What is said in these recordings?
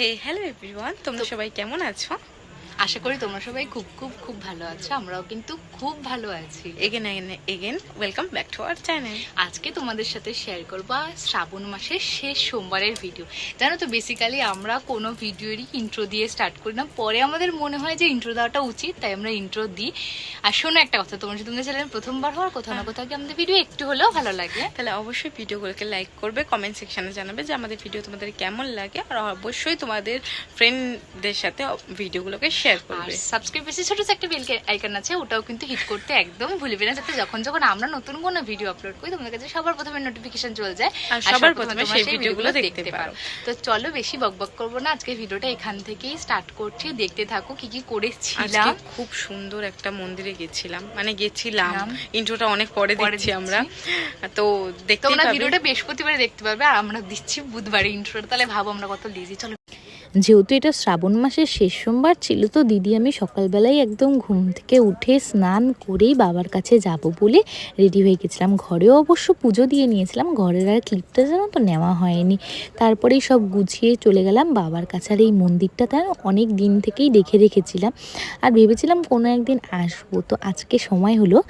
হে hello everyone তোমরা সবাই কেমন আছো? আশা করি তোমরা সবাই খুব খুব খুব ভালো আছো। আমরাও কিন্তু খুব ভালো আছি। Again again again welcome back to our channel আজকে তোমাদের সাথে শেয়ার করব শ্রাবণ মাসের শেষ সোমবারের ভিডিও জানো তো বেসিক্যালি আমরা কোনো ভিডিওরই ইন্ট্রো দিয়ে স্টার্ট করি না। পরে আমাদের মনে হয় যে ইন্ট্রো দেওয়াটা উচিত তাই আমরা ইন্ট্রো দিই। আর শোনো একটা কথা তোমরা যদি তোমাদের চ্যানেল প্রথমবার হওয়ার কোথাও না কোথাও কি আমাদের ভিডিও একটু হলেও ভালো লাগে? তাহলে অবশ্যই ভিডিওগুলোকে লাইক করবে কমেন্ট সেকশনে জানাবে যে আমাদের ভিডিও তোমাদের কেমন লাগে। আর অবশ্যই তোমাদের ফ্রেন্ডদের সাথে ভিডিওগুলোকে শেয়ার আর করবে। সাবস্ক্রাইব বেশি ছোট একটা বেল আইকন আছে ওটাও কিন্তু হিট করতে একদম ভুলবে না যাতে যখন যখন আমরা নতুন কোনো ভিডিও আপলোড করি তোমাদের কাছে সবার প্রথমে নোটিফিকেশন চলে যায়। আর সবার প্রথমে সেই ভিডিওগুলো দেখতে পারো। তো চলো বেশি বকবক করব না আজকে ভিডিওটা এখান থেকেই স্টার্ট করছি। দেখতে থাকো কি কি করেছিলাম। খুব সুন্দর একটা মন্দিরে গেছিলাম। মানে গেছিলাম? ইন্ট্রোটা অনেক পরে পরে দিচ্ছি আমরা। তো দেখতে তোমরা ভিডিওটা বৃহস্পতিবারে দেখতে পারবে আর আমরা দিচ্ছি বুধবারে ইন্ট্রোটা তাহলে ভাবো আমরা কত লেজি চলো যেহেতু এটা শ্রাবণ মাসের শেষ সোমবার ছিল, তো দিদি আমি সকালবেলায় একদম ঘুম থেকে উঠে স্নান করেই বাবার কাছে যাব বলে রেডি হয়ে গেছিলাম। ঘরেও অবশ্য পুজো দিয়ে নিয়েছিলাম, ঘরের আর ক্লিপটা যেন তো নেওয়া হয়নি। তারপরেই সব গুছিয়ে চলে গেলাম। বাবার কাছে আর এই মন্দিরটা তার অনেক দিন থেকেই দেখে রেখেছিলাম। আর ভেবেছিলাম কোনো একদিন আসব। তো আজকে সময় হলো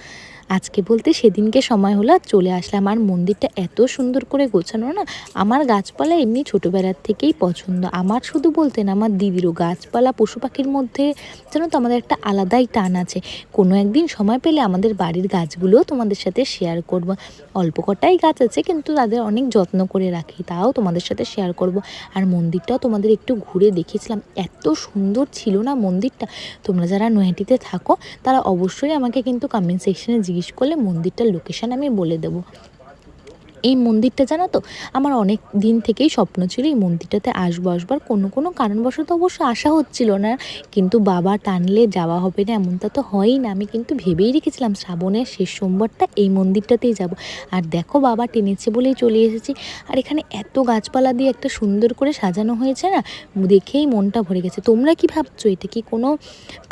আজকে বলতে সেদিনকে সময় হলো চলে আসলাম। আর মন্দিরটা এত সুন্দর করে গোছানো না, আমার গাছপালা এমনি ছোটোবেলার থেকেই পছন্দ। আমার শুধু বলতে না, আমার দিদিরও গাছপালা, পশু পাখির মধ্যে যেন তো আমাদের একটা আলাদাই টান আছে। কোনো একদিন সময় পেলে আমাদের বাড়ির গাছগুলোও তোমাদের সাথে শেয়ার করব। অল্প কটাই গাছ আছে, কিন্তু তাদের অনেক যত্ন করে রাখি, তাও তোমাদের সাথে শেয়ার করব। আর মন্দিরটাও তোমাদের একটু ঘুরে দেখিয়েছিলাম। এত সুন্দর ছিল না মন্দিরটা। তোমরা যারা নৈহাটিতে থাকো, তারা অবশ্যই আমাকে কিন্তু কমেন্ট সেকশনে জিজ্ঞেস করলে মন্দিরটার লোকেশান আমি বলে দেবো। এই মন্দিরটা জানো তো? আমার অনেক দিন থেকেই স্বপ্ন ছিল এই মন্দিরটাতে আসব আসবার কোনো কোনো কারণবশত অবশ্য আসা হচ্ছিল না। কিন্তু বাবা টানলে যাওয়া হবে না, এমনটা তো হয়ই না। আমি কিন্তু ভেবেই রেখেছিলাম শ্রাবণের শেষ সোমবারটা এই মন্দিরটাতেই যাব। আর দেখো বাবা টেনেছে বলেই চলে এসেছি। আর এখানে এত গাছপালা দিয়ে একটা সুন্দর করে সাজানো হয়েছে না, দেখেই মনটা ভরে গেছে। তোমরা কি ভাবছ? এটা কি কোনো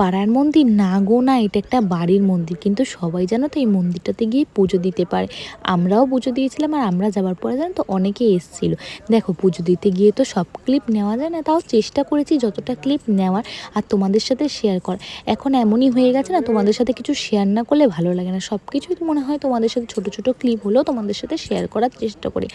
পাড়ার মন্দির? না গো, না, এটা একটা বাড়ির মন্দির। কিন্তু সবাই জানো তো এই মন্দিরটাতে গিয়ে পুজো দিতে পারে। আমরাও পুজো দিয়েছিলাম আর আমরা যাওয়ার পরে জানো তো অনেকে এসেছিল। দেখো পুজো দিতে গিয়ে তো সব ক্লিপ নেওয়া যায় না, তাও চেষ্টা করেছি যতটা ক্লিপ নেওয়ার আর তোমাদের সাথে শেয়ার কর এখন এমনই হয়ে গেছে না, তোমাদের সাথে কিছু শেয়ার না করলে ভালো লাগে না। সব কিছুই মনে হয় তোমাদের সাথে ছোটো ছোটো ক্লিপ হলেও তোমাদের সাথে শেয়ার করার চেষ্টা করি।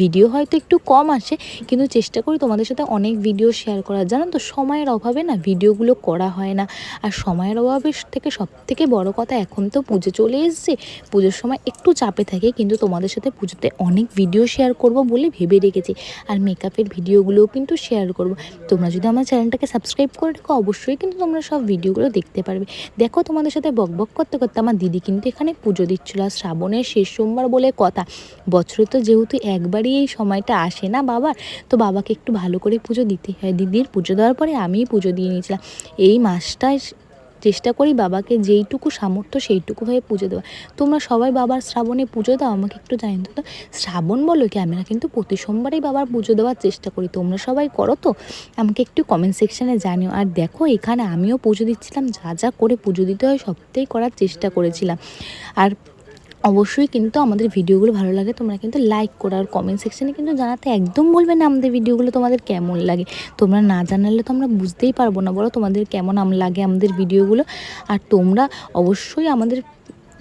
ভিডিও হয়তো একটু কম আসে, কিন্তু চেষ্টা করি তোমাদের সাথে অনেক ভিডিও শেয়ার করার। জানো তো সময়ের অভাবে না ভিডিওগুলো করা হয় না। আর সময়ের অভাবে থেকে সব থেকে বড় কথা এখন তো পুজো চলে এসছে। পুজোর সময় একটু চাপে থাকে, কিন্তু তোমাদের সাথে পুজোতে অনেক ভিডিও শেয়ার করব বলে ভেবে রেখেছি। আর মেকআপের ভিডিওগুলোও কিন্তু শেয়ার করব। তোমরা যদি আমার চ্যানেলটাকে সাবস্ক্রাইব করে রাখো, অবশ্যই কিন্তু তোমরা সব ভিডিওগুলো দেখতে পারবে। দেখো তোমাদের সাথে বকবক করতে করতে আমার দিদি কিন্তু এখানে পুজো দিচ্ছিল। আর শ্রাবণের শেষ সোমবার বলে কথা। বছরে তো যেহেতু একবারই এই সময়টা আসে না বাবার, তো বাবাকে একটু ভালো করে পুজো দিতে হয়। দিদির পুজো দেওয়ার পরে আমিই পুজো দিয়ে নিয়েছিলাম। এই মাসটায় চেষ্টা করি বাবাকে যেইটুকু সামর্থ্য সেইটুকু হয়ে পুজো দেওয়া তোমরা সবাই বাবার শ্রাবণে পুজো দাও, আমাকে একটু জানিয়ে তো শ্রাবণ বলো কি আমরা কিন্তু প্রতি সোমবারই বাবার পুজো দেওয়ার চেষ্টা করি। তোমরা সবাই করো তো? আমাকে একটু কমেন্ট সেকশানে জানিও। আর দেখো, এখানে আমিও পুজো দিচ্ছিলাম, যা যা করে পুজো দিতে হয় সবটাই করার চেষ্টা করেছিলাম। আর অবশ্যই কিন্তু আমাদের ভিডিওগুলো ভালো লাগে, তোমরা কিন্তু লাইক করো আর কমেন্ট সেকশানে কিন্তু জানাতে একদম বলবে না আমাদের ভিডিওগুলো তোমাদের কেমন লাগে। তোমরা না জানালে তো আমরা বুঝতেই পারব না, বলো তোমাদের কেমন আম লাগে আমাদের ভিডিওগুলো। আর তোমরা অবশ্যই আমাদের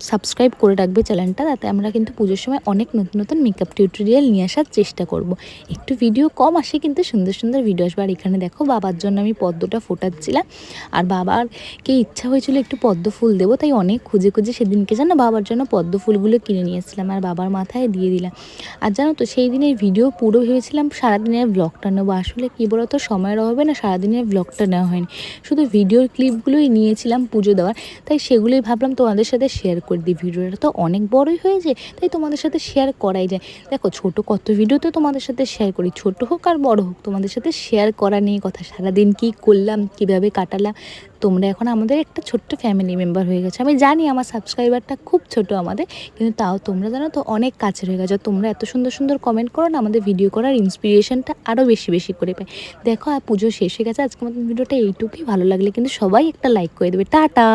সাবস্ক্রাইব করে রাখবে চ্যানেলটা, তাতে আমরা কিন্তু পুজোর সময় অনেক নতুন নতুন মেকআপ টিউটোরিয়াল নিয়ে আসার চেষ্টা করব। একটু ভিডিও কম আসে কিন্তু সুন্দর সুন্দর ভিডিও আসবে। আর এখানে দেখো বাবার জন্য আমি পদ্মটা ফোটাচ্ছিলাম। আর বাবারকে ইচ্ছা হয়েছিল একটু পদ্ম ফুল দেবো, তাই অনেক খুঁজে খুঁজে সেদিনকে জানো বাবার জন্য পদ্ম ফুলগুলো কিনে নিয়ে এসেছিলাম আর বাবার মাথায় দিয়ে দিলাম। আর জানো তো সেই দিনের ভিডিও পুরো ভেবেছিলাম সারাদিনের ব্লগটা নেব। আসলে কী বলতো, সময়ের অভাবে না সারাদিনের ব্লগটা নেওয়া হয়নি। শুধু ভিডিওর ক্লিপগুলোই নিয়েছিলাম পুজো দেওয়ার, তাই সেগুলোই ভাবলাম তোমাদের সাথে শেয়ার করে দিই ভিডিওটা তো অনেক বড়ই হয়েছে তাই তোমাদের সাথে শেয়ার করাই যায়। দেখো, ছোট কত ভিডিও তো তোমাদের সাথে শেয়ার করি, ছোট হোক আর বড় হোক, তোমাদের সাথে শেয়ার করা নিয়ে কথা, সারাদিন কী করলাম, কীভাবে কাটালাম, তোমরা এখন আমাদের একটা ছোট্ট ফ্যামিলি মেম্বার হয়ে গেছে। আমি জানি আমার সাবস্ক্রাইবারটা খুব ছোট আমাদের, কিন্তু তাও তোমরা জানো তো অনেক কাছের হয়ে গেছো, তোমরা এত সুন্দর সুন্দর কমেন্ট করো না, আমাদের ভিডিও করার ইন্সপিরেশনটা আরও বেশি বেশি করে পাই দেখো, আর পুজো শেষ হয়ে গেছে আজকে আমাদের ভিডিওটা এইটুকুই, ভালো লাগলে কিন্তু সবাই একটা লাইক করে দেবে। টাটা!